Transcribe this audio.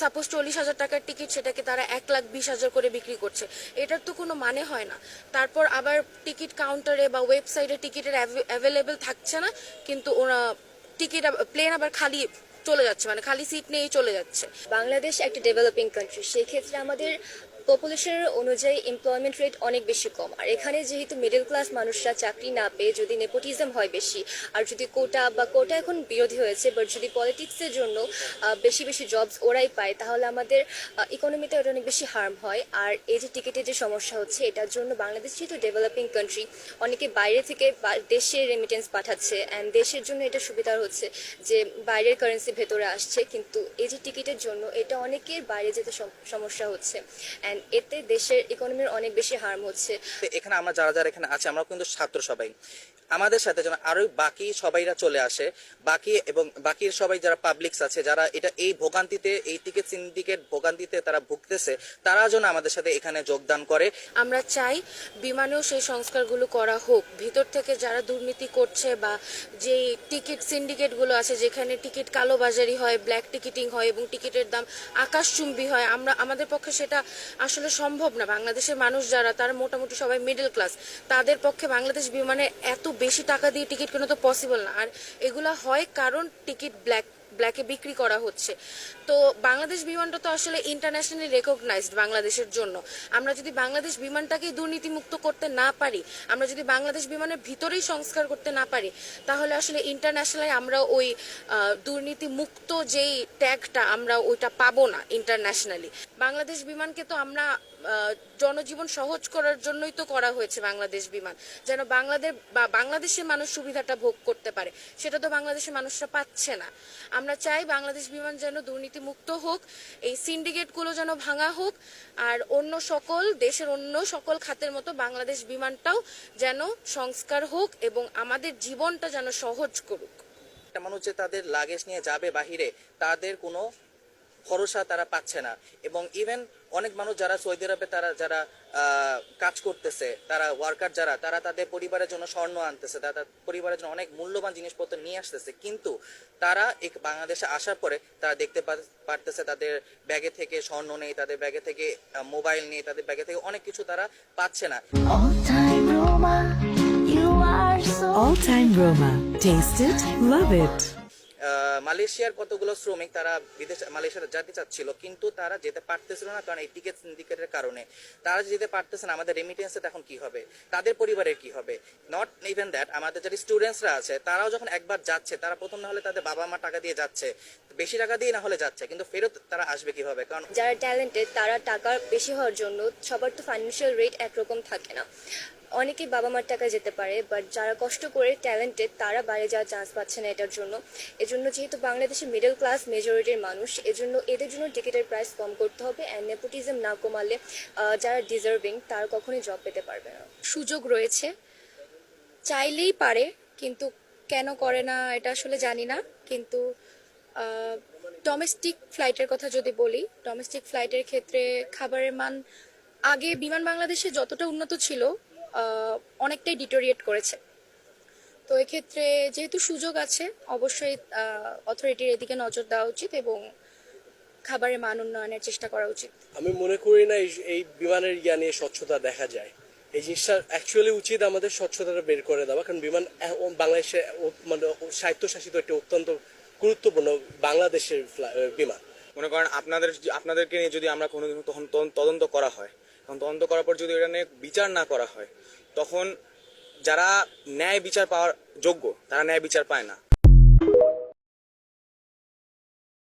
Suppose চল্লিশ হাজার টাকার টিকিট সেটাকে তারা এক লাখ বিশ হাজার করে বিক্রি করছে। এটার তো কোনো মানে হয় না। তারপর আবার টিকিট কাউন্টারে বা ওয়েবসাইটে টিকিটের অ্যাভেলেবেল থাকছে না, কিন্তু ওরা টিকিট প্লেন আবার খালি চলে যাচ্ছে মানে খালি সিট নিয়েই চলে যাচ্ছে। বাংলাদেশ একটা ডেভেলপিং কান্ট্রি সেই ক্ষেত্রে আমাদের পপুলেশনের অনুযায়ী এমপ্লয়মেন্ট রেট অনেক বেশি কম। আর এখানে যেহেতু মিডল ক্লাস মানুষরা চাকরি না পেয়ে যদি নেপোটিজম হয় বেশি, আর যদি কোটা, বা কোটা এখন বিরোধী হয়েছে বাট যদি পলিটিক্সের জন্য বেশি বেশি জবস ওরাই পায়, তাহলে আমাদের ইকোনমিতে ওটা অনেক বেশি হার্ম হয়। আর এই যে টিকিটের যে সমস্যা হচ্ছে, এটার জন্য বাংলাদেশ যেহেতু ডেভেলপিং কান্ট্রি অনেকে বাইরে থেকে দেশে রেমিটেন্স পাঠাচ্ছে অ্যান্ড দেশের জন্য এটা সুবিধা হচ্ছে যে বাইরের কারেন্সি ভেতরে আসছে, কিন্তু এই যে টিকিটের জন্য এটা অনেকের বাইরে যেতে সমস্যা হচ্ছে। অ্যান্ড এতে দেশের ইকোনমির অনেক বেশি হার্ম হচ্ছে। এখানে আমরা যারা যারা এখানে আছে আমরা কিন্তু ছাত্র সবাই। আমাদের সাথে যেন আরও বাকি সবাইরা চলে আসে, বাকি এবং বাকি সবাই যারা পাবলিকস আছে, যারা এটা এই ভোগান্তিতে, এই টিকিট সিন্ডিকেট ভোগান্তিতে তারা ভুগতেছে, তারা যেন আমাদের সাথে এখানে যোগদান করে। আমরা চাই বিমানেও সেই সংস্কারগুলো করা হোক। ভিতর থেকে যারা দুর্নীতি করছে বা যে টিকিট সিন্ডিকেটগুলো আছে, যেখানে টিকিট কালোবাজারি হয় ব্ল্যাক টিকিটিং হয় এবং টিকিটের দাম আকাশচুম্বী হয়, আমরা, আমাদের পক্ষে সেটা আসলে সম্ভব না। বাংলাদেশের মানুষ যারা, তারা মোটামুটি সবাই মিডল ক্লাস তাদের পক্ষে বাংলাদেশ বিমানে এত বেশি টাকা দিয়ে টিকিট কেনা তো পসিবল না। আর এগুলো হয় কারণ টিকিট ব্ল্যাক ব্ল্যাকে বিক্রি করা হচ্ছে। তো বাংলাদেশ বিমানটা তো আসলে ইন্টারন্যাশনালি রেকগনাইজড বাংলাদেশের জন্য। আমরা যদি বাংলাদেশ বিমানটাকেই দুর্নীতিমুক্ত করতে না পারি, আমরা যদি বাংলাদেশ বিমানের ভিতরেই সংস্কার করতে না পারি, তাহলে আসলে ইন্টারন্যাশনালি আমরা ওই দুর্নীতিমুক্ত যেই ট্যাগটা আমরা ওইটা পাবো না ইন্টারন্যাশনালি বাংলাদেশ বিমানকে তো আমরা জনজীবন সহজ করার জন্যই তো করা হয়েছে বাংলাদেশ বিমান। যেন বাংলাদেশ বা বাংলাদেশের মানুষ সুবিধাটা ভোগ করতে পারে, সেটা তো বাংলাদেশের মানুষরা পাচ্ছে না। আমরা চাই বাংলাদেশ বিমান যেন দুর্নীতিমুক্ত হোক, এই সিন্ডিকেটগুলো যেন ভাঙা হোক, আর অন্য সকল, দেশের অন্য সকল খাতের মতো বাংলাদেশ বিমানটাও যেন সংস্কার হোক এবং আমাদের জীবনটা যেন সহজ করুক। মানুষ যে তাদের লাগেজ নিয়ে যাবে বাহিরে, তাদের কোনো ভরসা তারা পাচ্ছে না এবং ইভেন অনেক মানুষ যারা সৌদি আরবে তারা, যারা কাজ করতেছে, তারা ওয়ার্কার যারা, তারা তাদের পরিবারের জন্য স্বর্ণ আনতেছে, তারা পরিবারের জন্য অনেক মূল্যবান জিনিসপত্র নিয়ে আসতেছে কিন্তু তারা এক বাংলাদেশে আসার পরে তারা দেখতে পারতেছে তাদের ব্যাগে থেকে স্বর্ণ নেই, তাদের ব্যাগে থেকে মোবাইল নেই, তাদের ব্যাগে থেকে অনেক কিছু তারা পাচ্ছে না All time Roma. Taste love it. মালয়েশিয়ার কতগুলো শ্রমিক তারা বিদেশ মালয়েশিয়াতে যেতে চাচ্ছিল, কিন্তু তারা যেতে পারতেছিল না, কারণ এই টিকিট সিন্ডিকেটের কারণে। তারা যেতে পারতেছে না, আমাদের রেমিটেন্সে তখন কি হবে? তাদের পরিবারের কি হবে? নট ইভেন দ্যাট আমাদের যারা স্টুডেন্টসরা আছে, তারাও যখন একবার যাচ্ছে, তারা প্রথম না হলে তাদের বাবা মা টাকা দিয়ে যাচ্ছে। বেশি টাকা দিয়ে না হলে যাচ্ছে, কিন্তু ফেরত তারা আসবে কীভাবে? কারণ যারা ট্যালেন্টেড তারা টাকা বেশি হওয়ার জন্য সবার তো ফাইন্যান্সিয়াল রেট একরকম থাকে না। অনেকে বাবা মার টাকা যেতে পারে বাট যারা কষ্ট করে ট্যালেন্টেড তারা বাইরে যাওয়ার চান্স পাচ্ছে না এটার জন্য। এজন্য যেহেতু বাংলাদেশে মিডল ক্লাস মেজরিটির মানুষ, এজন্য এদের জন্য টিকিটের প্রাইস কম করতে হবে অ্যান্ড নেপোটিজম না কমালে যারা ডিজার্ভিং তারা কখনোই জব পেতে পারবে না। সুযোগ রয়েছে। চাইলেই পারে, কিন্তু কেন করে না এটা আসলে জানি না, কিন্তু ডোমেস্টিক ফ্লাইটের কথা যদি বলি ডোমেস্টিক ফ্লাইটের ক্ষেত্রে খাবারের মান আগে বিমান বাংলাদেশে যতটা উন্নত ছিল অনেকটাই ডিটোরিয়েট করেছে। তো এক্ষেত্রে যেহেতু সুযোগ আছে অবশ্যই অথরিটির এদিকে নজর দেওয়া উচিত এবং খাবারের মান উন্নয়নের চেষ্টা করা উচিত। আমি মনে করি না এই- এই বিমানের ইয়া নিয়ে স্বচ্ছতা দেখা যায়। এই জিনিসটা অ্যাকচুয়ালি উচিত আমাদের স্বচ্ছতাটা বের করে দেওয়া কারণ বিমান ও- বাংলাদেশে মানে স্বায়ত্তশাসিত একটি অত্যন্ত গুরুত্বপূর্ণ বাংলাদেশের ফ্লা- বিমান। মনে করেন আপনাদের আপনাদেরকে নিয়ে যদি আমরা কোনোদিন তখন তদন্ত- তদন্ত করা হয় তদন্ত করার পর যদি এটা নিয়ে বিচার না করা হয়, তখন যারা ন্যায় বিচার পাওয়ার যোগ্য, তারা ন্যায় বিচার পায় না।